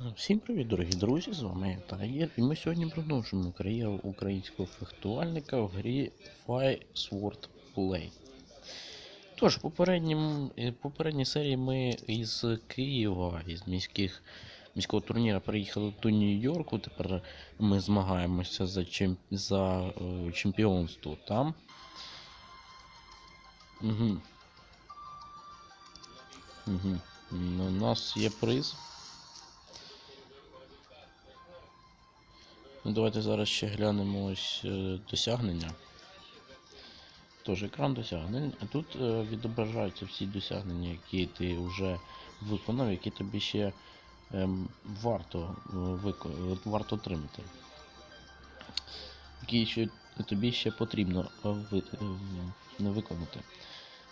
Всім привіт, дорогі друзі! З вами Тагір, і ми сьогодні продовжуємо кар'єру українського фехтувальника в грі Five Sword Play. Тож, в е, попередній серії ми із Києва, із міських, міського турніра приїхали до Нью-Йорку. Тепер ми змагаємося за, чемп, за е, чемпіонство там. Угу. Угу. У нас є приз. Ну, давайте зараз ще глянемо ось е, досягнення. Тож екран досягнень. А тут е, відображаються всі досягнення, які ти вже виконав, які тобі ще ем, варто, е, вико- варто отримати. Які ще тобі ще потрібно е, ви, е, виконати.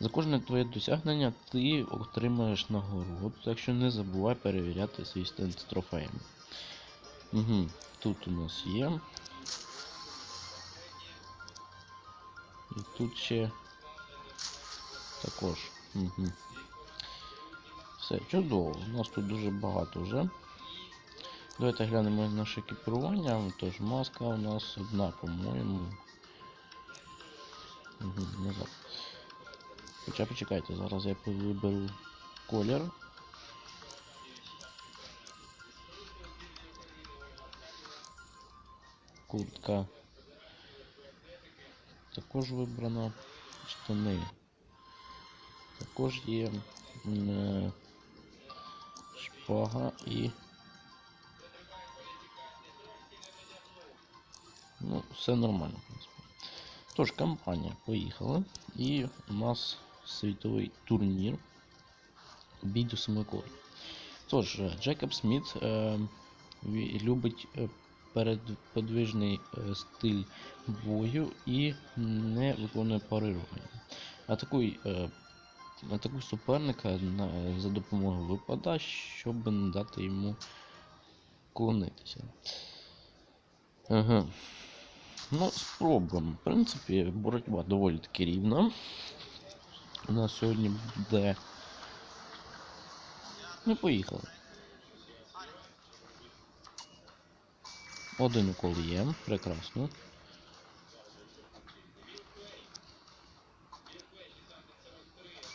За кожне твоє досягнення ти отримаєш нагороду, так що не забувай перевіряти свій стенд з трофеями. Угу. Тут у нас є. І тут ще також. Угу. Все, чудово. У нас тут дуже багато вже. Давайте глянемо наше екіпірування. Тож маска у нас одна, по-моєму. Угу. Хоча почекайте, зараз я виберу колір. Куртка. Також вибрана. Штани. Також є шпага і. Ну, все нормально, в принципі. Тож, компанія поїхала. І у нас світовий турнір. Бій до семиколу. Тож, Джекоб Сміт е, любить е, передподвижний е, стиль бою і не виконує парирування. Атакуй, е, атакуй суперника за допомогою випада, щоб не дати йому клонитися. Ага. Ну, спробуємо. В принципі, боротьба доволі таки рівна. У нас сьогодні буде. Ми поїхали. Один укол є, прекрасно.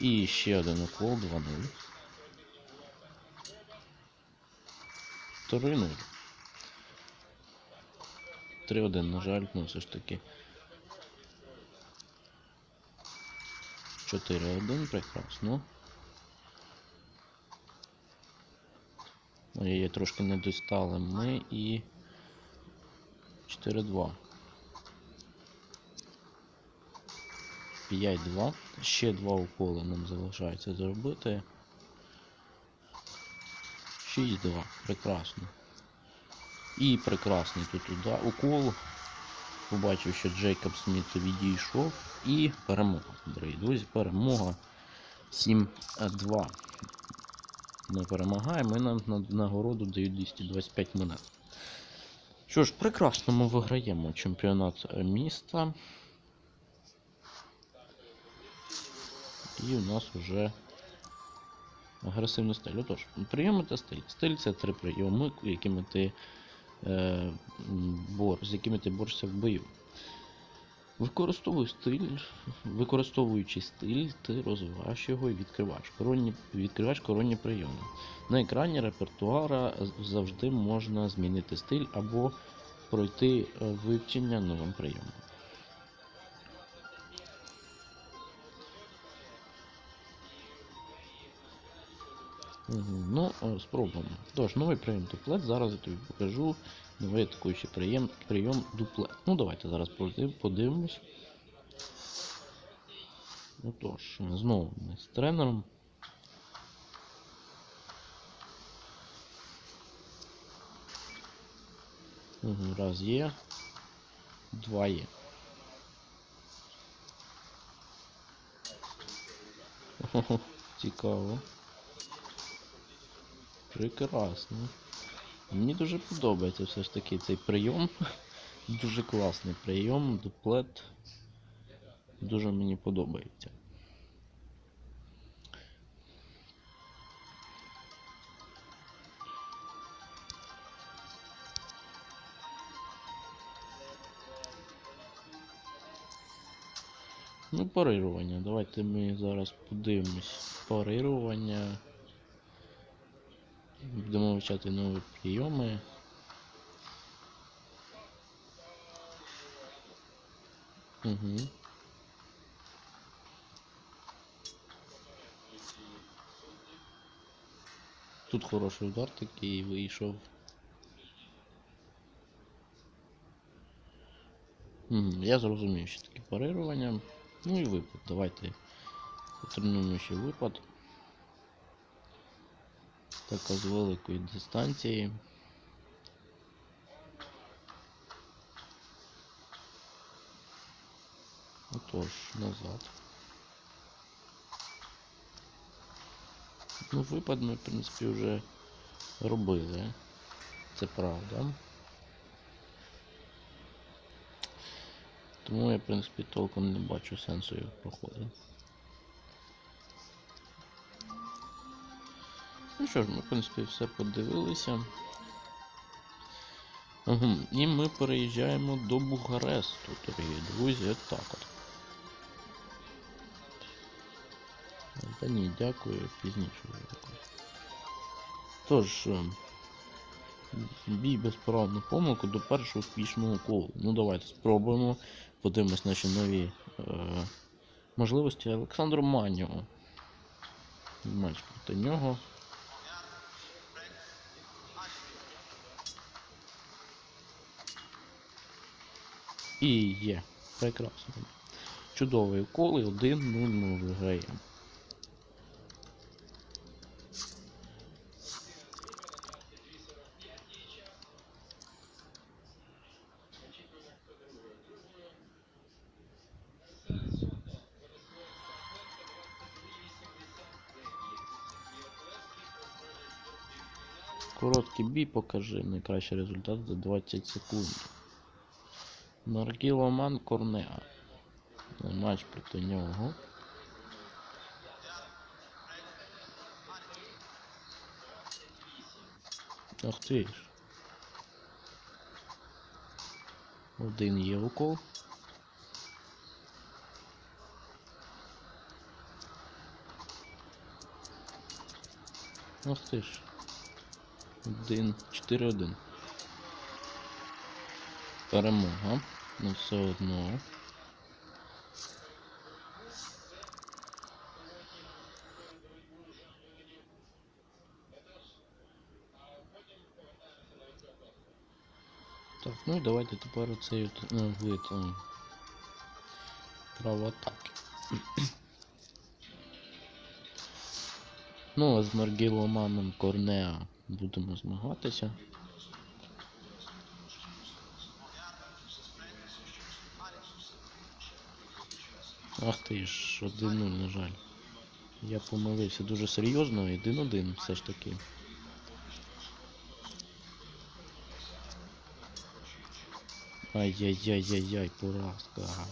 І ще один укол 2-0. 3-0. 3-1, на жаль, ну все ж таки. 4-1, прекрасно. Ой, трошки не достали ми і 4-2. 5-2. Ще два уколи нам залишається зробити. 6-2. Прекрасно. І прекрасний тут удар. Укол. Побачив, що Джейкоб Сміт відійшов. І перемога. Дорогі друзі, перемога 7-2. Ми перемагаємо і нам на нагороду дають 225 монет. Що ж, прекрасно ми виграємо чемпіонат міста. І у нас вже агресивний стиль. Отож, прийоми та стиль. Стиль це три прийоми, якими ти, е, бор, з якими ти борешся в бою. Використовуй стиль, використовуючи стиль, ти розвиваєш його і відкриваєш коронні, відкриваєш коронні прийоми. На екрані репертуара завжди можна змінити стиль або пройти е, вивчення новим прийомом. Ну, е, спробуємо. Тож, новий прийом дуплет. Зараз я тобі покажу новий атакуючий прийом, прийом дуплет. Ну, давайте зараз подивимось. Ну тож, знову ми з тренером. Раз є. Два є. Хо-хо, Цікаво. Прекрасно. Мені дуже подобається все ж таки цей прийом. Дуже класний прийом, дуплет. Дуже мені подобається. Ну, парирування. Давайте ми зараз подивимось. Парирування. Будемо вивчати нові прийоми. Угу. Тут хороший удар такий вийшов. Я зрозумів, що таке парирування. Ну і випад. Давайте потренуємо ще випад. Така з великої дистанції. Отож, назад. Ну, випад ми, в принципі, вже робили. Це правда. Тому я, в принципі, толком не бачу сенсу його проходити. Ну що ж, ми, в принципі, все подивилися. Угу. І ми переїжджаємо до Бухаресту, дорогі друзі, так от. Та ні, дякую, пізніше якось. Тож, е, бій без прав на помилку до першого успішного кола. Ну давайте спробуємо. Подивимось наші нові е, можливості Олександру Маньову. Матч проти нього. І є. Прекрасно. Чудовий укол і 1-0 ми виграємо. Короткий бій покажи найкращий результат за 20 секунд. Наргіломан Корнеа. Матч проти нього. Ах ти ж. Один є укол. Ах ти ж. Один. 4-1. Перемога. Ну все одно. Так, ну і давайте тепер оцей е, вид е, право атаки. ну, а з Маргіломаном Корнеа будемо змагатися. Ах ти ж, 1-0, на жаль. Я помилився дуже серйозно, 1-1 все ж таки. Ай-яй-яй-яй-яй, поразка.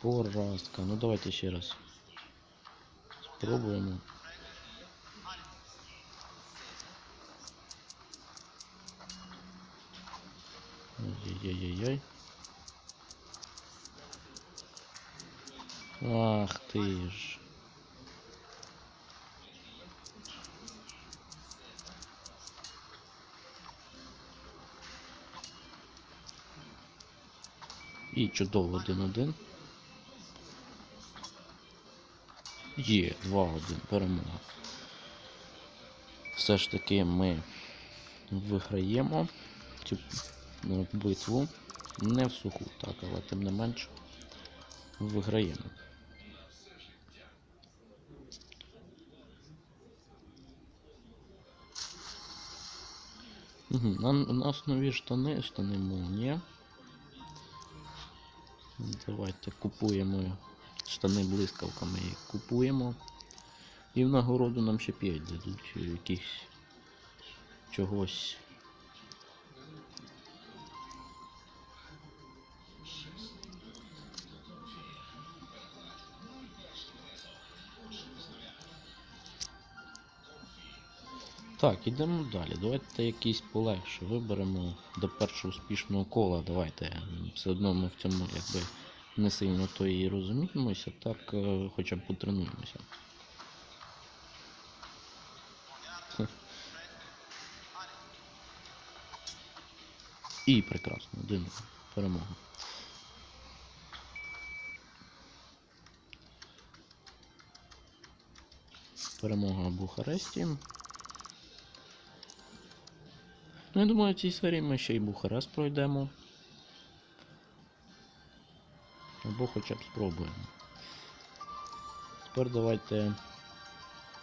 Поразка. Ну давайте ще раз. Спробуємо. Ай-яй-яй-яй. Ах ты ж. І чудово 1-1. Є 2-1 перемога. Все ж таки ми виграємо цю е, битву. Не в суху, так, але тим не менш виграємо. Угу. На, на основі штани, штани молнія. Давайте купуємо штани блискавками їх купуємо. І в нагороду нам ще 5 дадуть якихось чогось. Так, ідемо далі. Давайте якийсь полегше виберемо до першого успішного кола. Давайте. Все одно ми в цьому якби не сильно то і розуміємося, так е, хоча б потренуємося. І прекрасно, один перемога. Перемога в Бухаресті. Ну, я думаю, в цій серії ми ще й Бухарест пройдемо. Або хоча б спробуємо. Тепер давайте.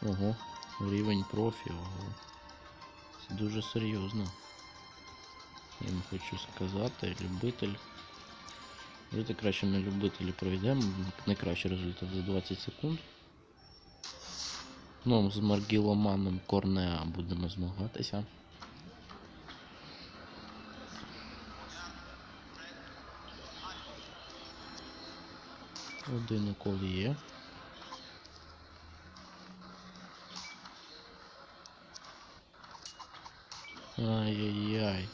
Ого, рівень профі, ого. Це дуже серйозно. Я вам хочу сказати, любитель. Давайте краще на любителі пройдемо. Найкращий результат за 20 секунд. Ну, з Маргіломаном Корнеа будемо змагатися. Один укол є. Ай-яй-яй.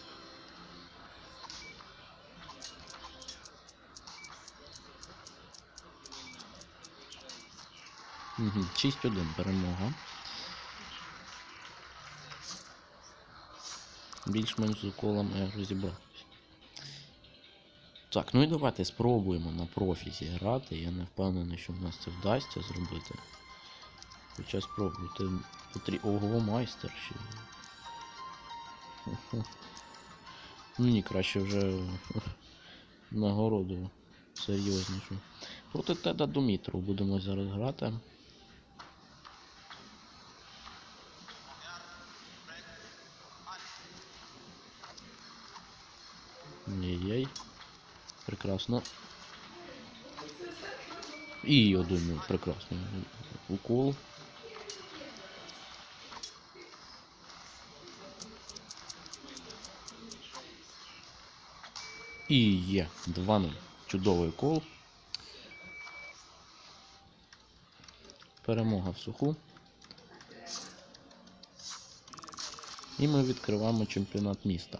Угу, 6-1 перемога. Більш-менш з уколами розібрався. Так, ну і давайте спробуємо на профі зіграти. Я не впевнений, що в нас це вдасться зробити. Хоча спробуйте. Потрі... Ого, майстер ще. Мені краще вже нагороду серйознішу. Проти Теда Думітру будемо зараз грати. Єй-єй. Прекрасно. І один прекрасний укол. І є 2-0. Чудовий укол. Перемога в суху. І ми відкриваємо чемпіонат міста.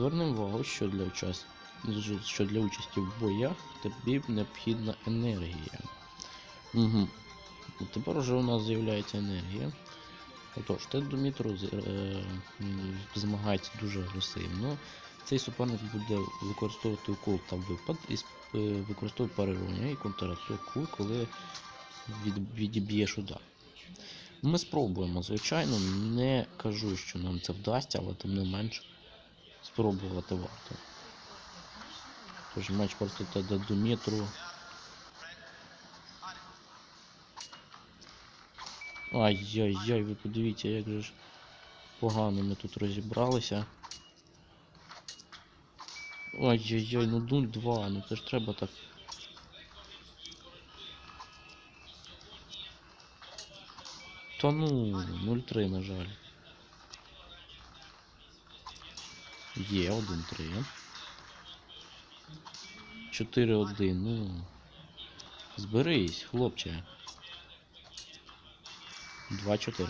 Зверни увагу, що для, учас... що для участі в боях тобі необхідна енергія. Угу. Тепер уже у нас з'являється енергія. Отож, Тед Думітру е, змагається дуже агресивно. Цей суперник буде використовувати укол та випад і е, використовує переривання і контратаку, коли від, відіб'єш удар. Ми спробуємо, звичайно, не кажу, що нам це вдасться, але тим не менш спробувати варто. Тож матч проти Теда Думітру. Ай-яй-яй, ви подивіться, як же ж погано ми тут розібралися. Ай-яй-яй, ну 0-2, ну це ж треба так. Та ну, 0-3, на жаль. Є 1-3. 4-1, ну. Зберись, хлопче. 2-4.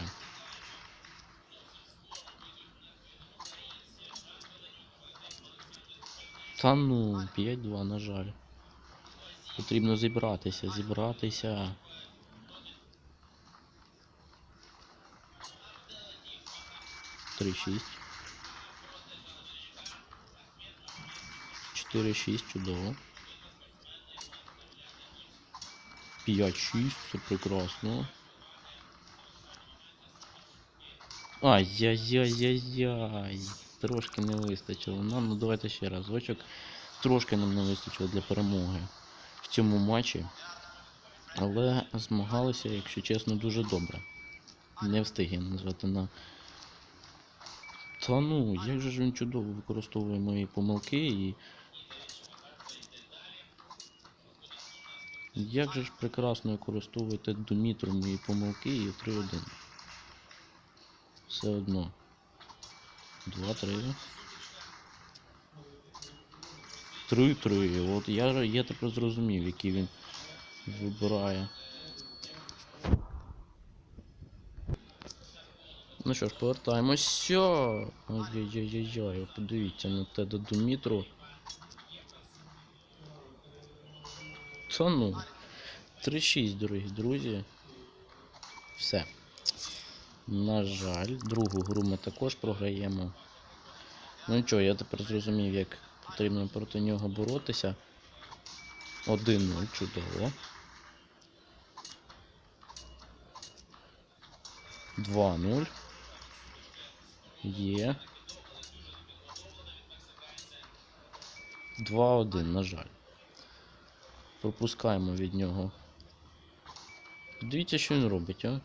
Та ну, 5-2, на жаль. Потрібно зібратися, зібратися. Три шість. Чотири шість, чудово. П'ять шість, це прекрасно. Ай-яй-яй-яй-яй. Трошки не вистачило. Нам, ну давайте ще разочок. Трошки нам не вистачило для перемоги в цьому матчі. Але змагалися, якщо чесно, дуже добре. Не встиг я назвати на. Та ну, як же ж він чудово використовує мої помилки і. Як же ж прекрасно використовуєте Думітру мої помилки і 3-1. Все одно. 2-3. 3-3. От я, я тепер зрозумів, який він вибирає. Ну що ж, повертаємося. Ой-ой-ой-ой, подивіться на те до Думітру. Та ну. 3-6, дорогі друзі. Все. На жаль, другу гру ми також програємо. Ну нічого, я тепер зрозумів, як потрібно проти нього боротися. 1-0, чудово. 2-0. Є. 2-1, на жаль. Пропускаємо від нього. Дивіться, що він робить, а?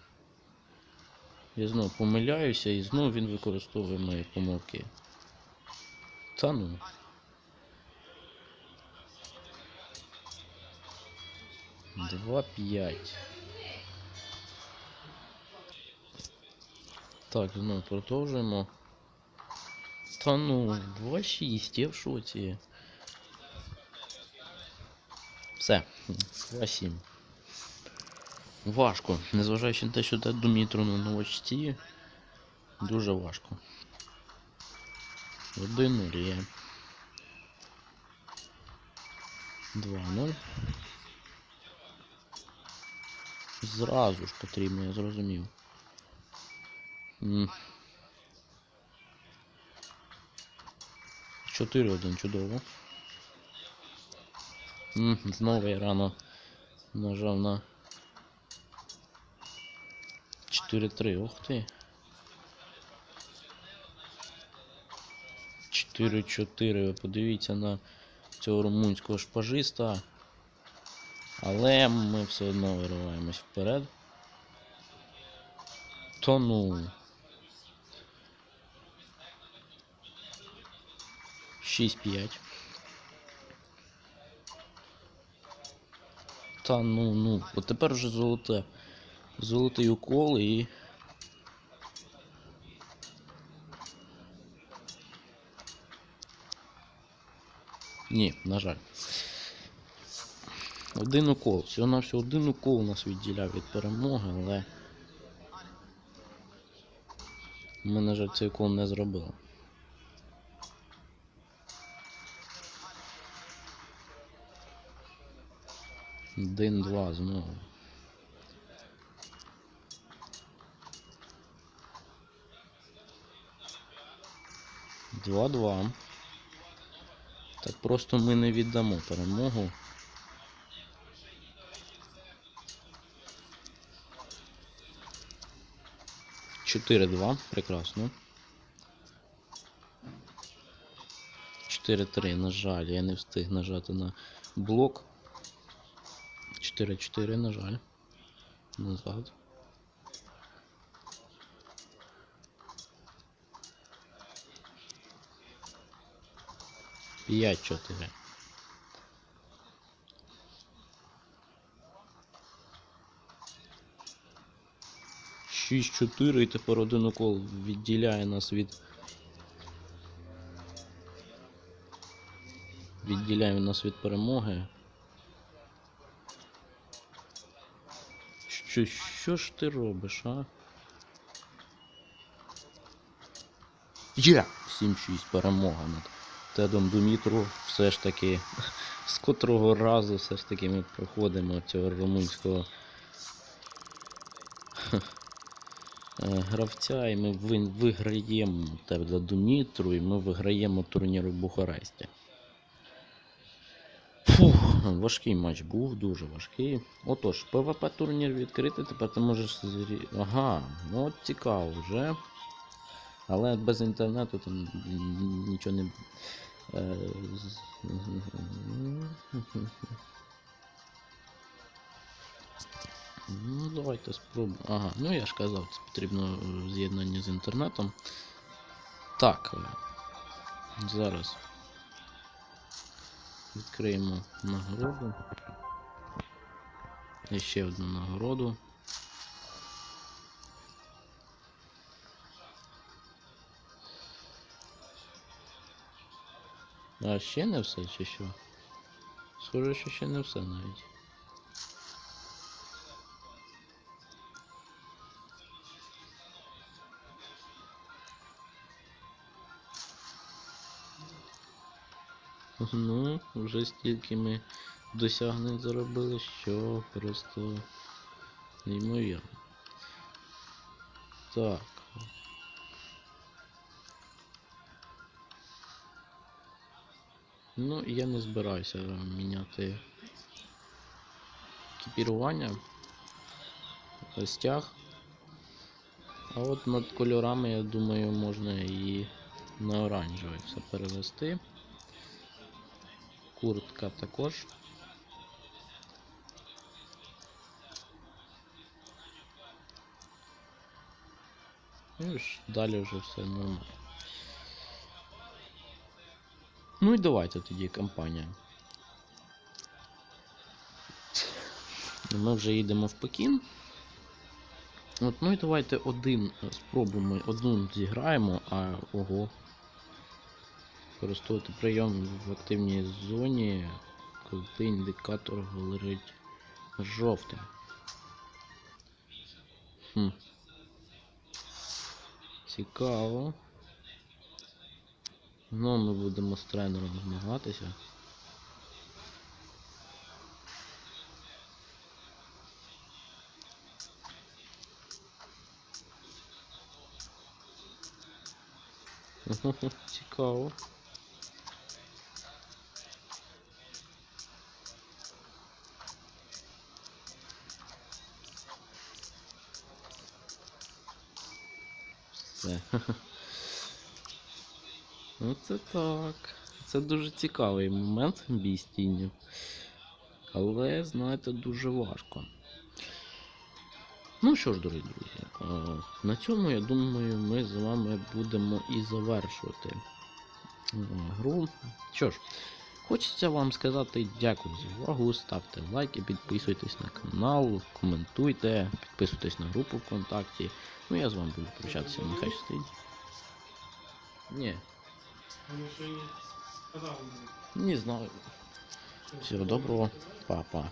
Я знову помиляюся і знову він використовує мої помилки. Та ну. Два п'ять. Так, знову продовжуємо. Та ну, 2-6, я в шоці. Все, 2-7. Важко, незважаючи на те, що Думітру на новачці, дуже важко. 1-0 є. 2-0. Зразу ж потрібно, я зрозумів. М. 4-1, чудово. М, Знову я рано нажав на 4-3, ух ти. 4-4, ви подивіться на цього румунського шпажиста. Але ми все одно вириваємось вперед. То ну. 6-5. Та ну ну. От тепер вже золоте. Золотий укол і. Ні, на жаль. Один укол. Всього на всього один укол нас відділяв від перемоги, але. Ми, на жаль, цей укол не зробили. Один-два знову. Два-два. Так просто ми не віддамо перемогу. Чотири-два. Прекрасно. 4-3, на жаль, я не встиг нажати на блок. 4-4, на жаль. Назад. П'ять чотири. Шість чотири і тепер один укол відділяє нас від. Відділяє нас від перемоги. Що, що ж ти робиш, а? Є! 7-6 перемога над Тедом Думітру. Все ж таки, з котрого разу все ж таки ми проходимо цього румунського е, гравця, і ми виграємо Теда Думітру, і ми виграємо турнір у Бухаресті. Важкий матч був, дуже важкий. Отож, ПВП турнір відкритий, тепер ти можеш зрі... Ага, ну от цікаво вже. Але без інтернету там нічого не. Е, Ну, давайте спробуємо. Ага, ну я ж казав, це потрібно е, з'єднання з інтернетом. Так. е, Зараз відкриємо нагороду. І ще одну нагороду. А ще не все чи що? Схоже, що ще не все навіть. Ну, вже стільки ми досягнень заробили, що просто неймовірно. Так. Ну, я не збираюся міняти екіпірування. Стяг. А от над кольорами, я думаю, можна і на оранжевий все перевести. Куртка також. Ну і далі вже все нормально. Ну і давайте тоді компанія. Ми вже їдемо в Пекін. От, ну і давайте один спробуємо, одну зіграємо, а ого. Використовувати прийом в активній зоні, коли індикатор говорить жовтим. Хм. Цікаво. Ну, ми будемо з тренером змагатися. Цікаво. Все. Ну це так. Це дуже цікавий момент бій з тінню. Але, знаєте, дуже важко. Ну що ж, дорогі друзі, на цьому, я думаю, ми з вами будемо і завершувати гру. Що ж, хочеться вам сказати дякую за увагу. Ставте лайки, підписуйтесь на канал, коментуйте, підписуйтесь на групу ВКонтакті. Ну я з вами буду прощатися, нехай стоїть. Ні, не знаю. Всього доброго, па-па.